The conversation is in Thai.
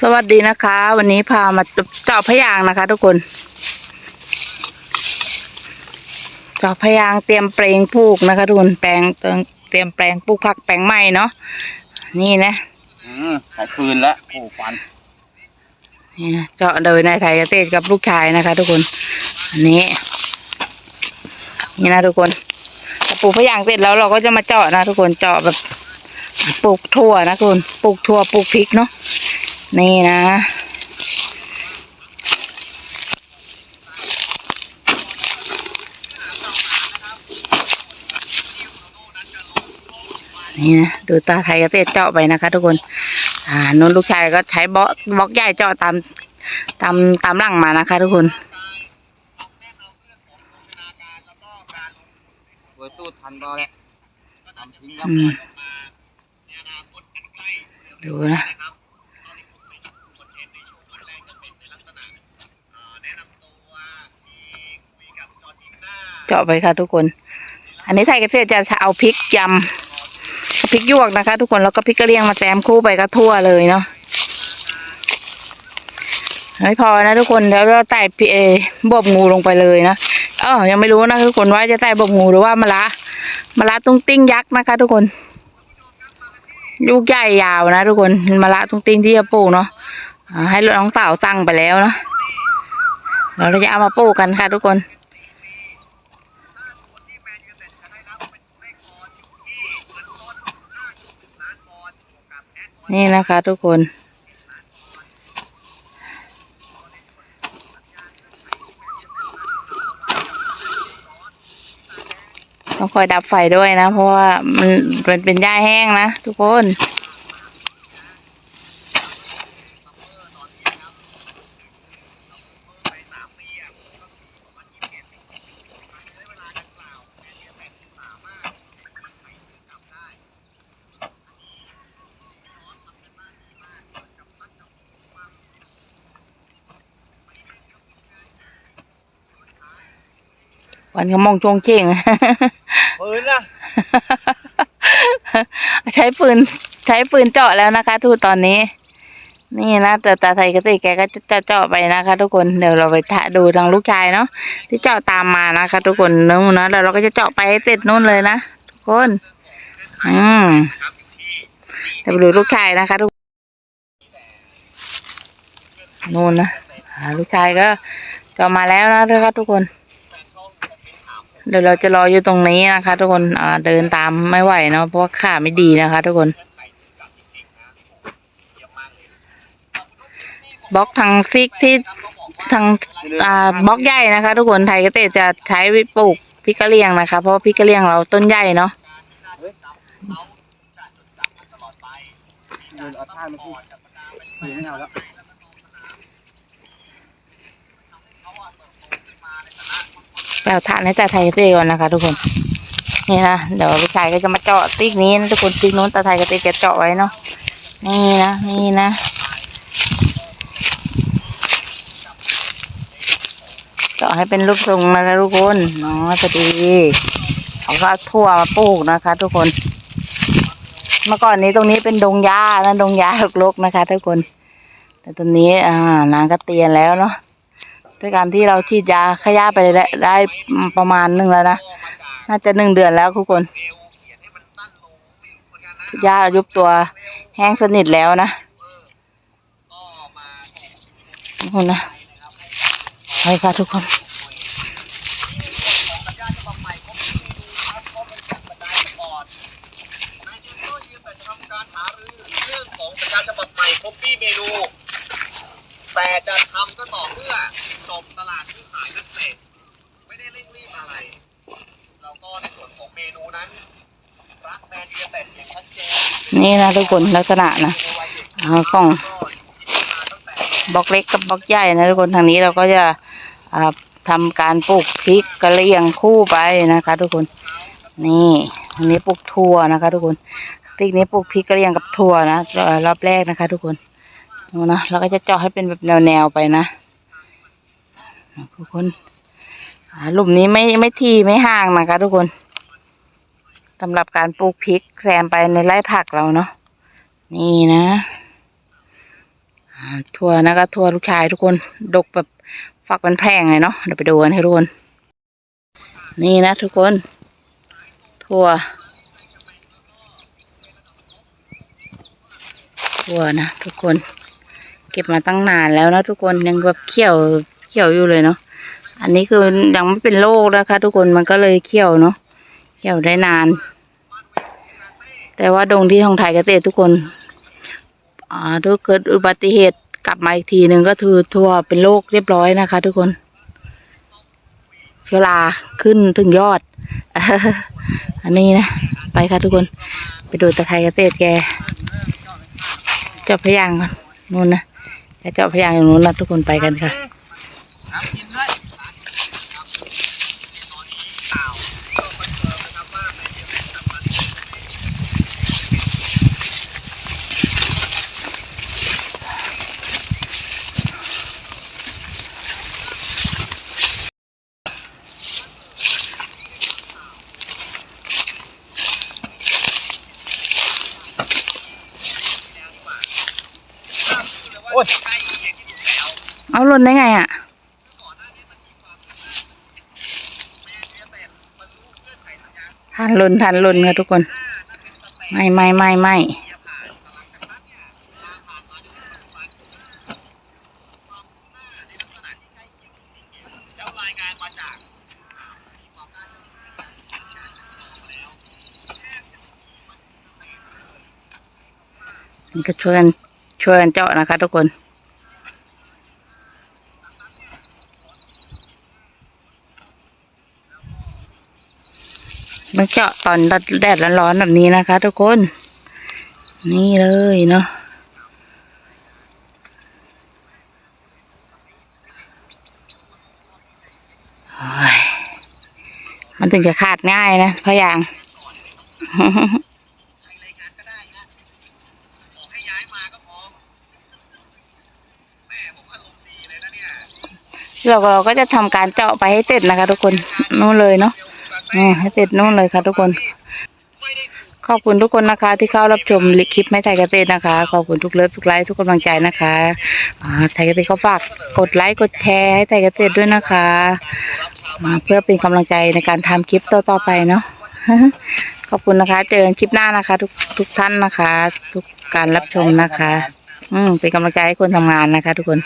สวัสดีนะคะ วันนี้พามาเจาะพะยางนะคะ ทุกคนเจาะพะยางเตรียมแปลงปลูกนะคะทุกคนแปลงเตรียมเตรียมแปลงปลูกผักแปลงใหม่เนาะนี่นะอืมใช้ฟืนแล้วโอ้ฟันนี่นะเจาะโดยนายไทยเกษตรกับลูกชายนะคะ ทุกคนอันนี้ นี่นะทุกคนพอปลูกพะยางเสร็จแล้วเราก็จะมาเจาะนะ ทุกคนเจาะแบบปลูกถั่วนะทุกคนปลูกถั่วปลูกพริกเนาะ นี่นะ นี่นะ ดูตาไทยเกษตรเจาะไปนะคะ ทุกคน อ่านุ่นลูกชายก็ใช้บล็อกบล็อกใหญ่เจาะตามตามตามหลังมานะคะ ทุกคนเวอร์ตูดพันบอแหละทำทิ้งครับอืมดูนะ เจาะไปค่ะทุกคน อันนี้ไทยเกษตรจะเอาพริกยำพริกยวกนะคะ ทุกคนแล้วก็พริกกระเลียงมาแซมคู่ไปก็ทั่วเลยเนาะไม่พอนะทุกคนแล้วก็ใส่พีเอบบงูลงไปเลยนะเออยังไม่รู้นะทุกคนว่าจะใส่บวบงูหรือว่ามะระมะระตุ้งติ้งยักษ์นะคะ ทุกคน ลูกใหญ่ยาวนะทุกคนมะระตุ้งติ้งที่จะปลูกเนาะให้น้องสาวสั่งไปแล้วเนาะเราจะเอามาปลูกกันค่ะทุกคน นี่นะคะทุกคน ต้องคอยดับไฟด้วยนะ เพราะว่ามันเป็นเป็นหญ้าแห้งนะทุกคน วันก็มองจงเจงฟืนนะใช้ฟืนใช้ฟืนเจาะแล้วนะคะทุกตอนนี้ นี่นะแต่ตาไทยกติแกก็จะเจาะไปนะคะ ทุกคนเดี๋ยวเราไปทะดูทางลูกชายเนาะที่เจาะตามมานะคะ ทุกคนนู่นนะเดี๋ยวเราก็จะเจาะไปให้เสร็จนู่นเลยนะทุกคนอืมเดี๋ยวไปดูลูกชายนะคะ ทุกนู่นนะอ่าลูกชายก็เจาะมาแล้วนะทุกคน เดี๋ยวเราจะรออยู่ตรงนี้นะคะ ทุกคนอ่าเดินตามไม่ไหวเนาะเพราะว่าขาไม่ดีนะคะ ทุกคนบล็อกทางซิกที่ทางอ่าบล็อกใหญ่นะคะ ทุกคนไทยเกษตรจะใช้ปลูกพริกกะเหรี่ยงนะคะ เพราะว่าพริกกะเหรี่ยงเราต้นใหญ่เนาะเดินเอาท่ามาพูดฟืนไม่เอาแล้ว แปลทานให้จ่าไทยเกษตก่อนนะคะ ทุกคน นี่นะเดี๋ยวลูกชายก็จะมาเจาะติ๊กนี้นะทุกคนติ๊กนู้นตาไทยกษตรแกเจาะไว้เนาะนี่นะนี่นะเจาะให้เป็นรูปทรงนะคะทุกคนเนาะจะดีเขาก็ทั่วมาปลูกนะคะ ทุกคน เมื่อก่อนนี้ตรงนี้เป็นดงหญ้านะดงหญ้ารกๆนะคะ ทุกคน แต่ตอนนี้อ่านางก็เตียนแล้วเนาะ ด้วยการที่เราฉีดยาขยะไปได้ได้ประมาณหนึ่งแล้วนะ น่าจะหนึ่งเดือนแล้วทุกคนหญ้ายุบตัวแห้งสนิทแล้วนะทุกคนนะไปค่ะทุกคนการหารือเรื่องของสัญญาฉบับใหม่ครบปี้เมนูแต่จะทำก็ต่อเมื่อจบตลาดซื้อขายนักเตะไม่ได้เร่งรีบอะไร แล้วก็ในส่วนของเมนูนั้นรักแมนยูแต่อย่างชัดเจนนี่นะทุกคนลักษณะนะเอาของบล็อกเล็กกับบล็อกใหญ่นะทุกคนทางนี้เราก็จะอ่าทำการปลูกพริกกระเหรี่ยงคู่ไปนะคะ ทุกคน นี่อันนี้ปลูกถั่วนะคะ ทุกคนติ๊กนี้ปลูกพริกกระเหรี่ยงกับถั่วนะรอบแรกนะคะ ทุกคนดูนะเราก็จะเจาะให้เป็นแบบแนวๆไปนะทุกคน หลุมนี้ไม่ไม่ทีไม่ห่างนะคะทุกคนสำหรับการปลูกพริกแซมไปในไร่ผักเราเนาะนี่นะอ่าถั่วนะคะถั่วลูกชายทุกคนดกแบบฝักเป็นแพงเลยเนาะเดี๋ยวไปดูกันให้ทุกคนนี่นะทุกคนถั่วถั่วนะทุกคน เก็บมาตั้งนานแล้วนะทุกคนยังแบบเขียวเขียวอยู่เลยเนาะ อันนี้คือยังไม่เป็นโรคนะคะ ทุกคนมันก็เลยเขียวเนาะเขียวได้นาน แต่ว่าดงที่ทองไทยเกษตรทุกคนอ่าถ้าเกิดอุบัติเหตุกลับมาอีกทีหนึ่งก็คือทั่วเป็นโรคเรียบร้อยนะคะ ทุกคนเชื้อราขึ้นถึงยอด อันนี้นะ ไปค่ะทุกคน ไปดูตะไคร้เกษตรแกเจาะพยางก่อนนู่นนะแกเจาะพยางอย่างนู้นนะทุกคนไปกันค่ะ น้ำกินด้วยตอนนี้ข่าวก็คอนเฟิร์มนะครับว่าในเดือนพฤษภาคม โอ้ยเอาหล่นได้ไงอะทันหล่นทันหล่นค่ะทุกคน ไม่ไม่ไม่ไม่ก็ช่วยกัน ช่วยกันเจาะนะคะ ทุกคนมาเจาะตอนแดดร้อนๆแบบนี้นะคะ ทุกคน นี่เลยเนาะมันถึงจะขาดง่ายนะพะยาง รายงานก็ได้นะขอให้ย้ายมาก็พอแม่ผมอารมณ์ดีเลยนะเนี่ย เราเราก็จะทำการเจาะไปให้เสร็จนะคะ ทุกคนนู่นเลยเนาะให้เสร็จนู่นเลยค่ะ ทุกคน ขอบคุณทุกคนนะคะ ที่เข้ารับชมคลิปไม่ไทยเกษตรนะคะ ขอบคุณทุกเลิฟทุกไลค์ทุกกำลังใจนะคะอ่ไทยเกษตรก็ฝากกดไลค์กดแชร์ให้ไทยเกษตรด้วยนะคะอ่าเพื่อเป็นกำลังใจในการทำคลิปต่อๆไปเนาะขอบคุณนะคะ เจอกันคลิปหน้านะคะ ทุกทุกท่านนะคะ ทุกการรับชมนะคะ อืมเป็นกำลังใจให้คนทำงานนะคะ ทุกคน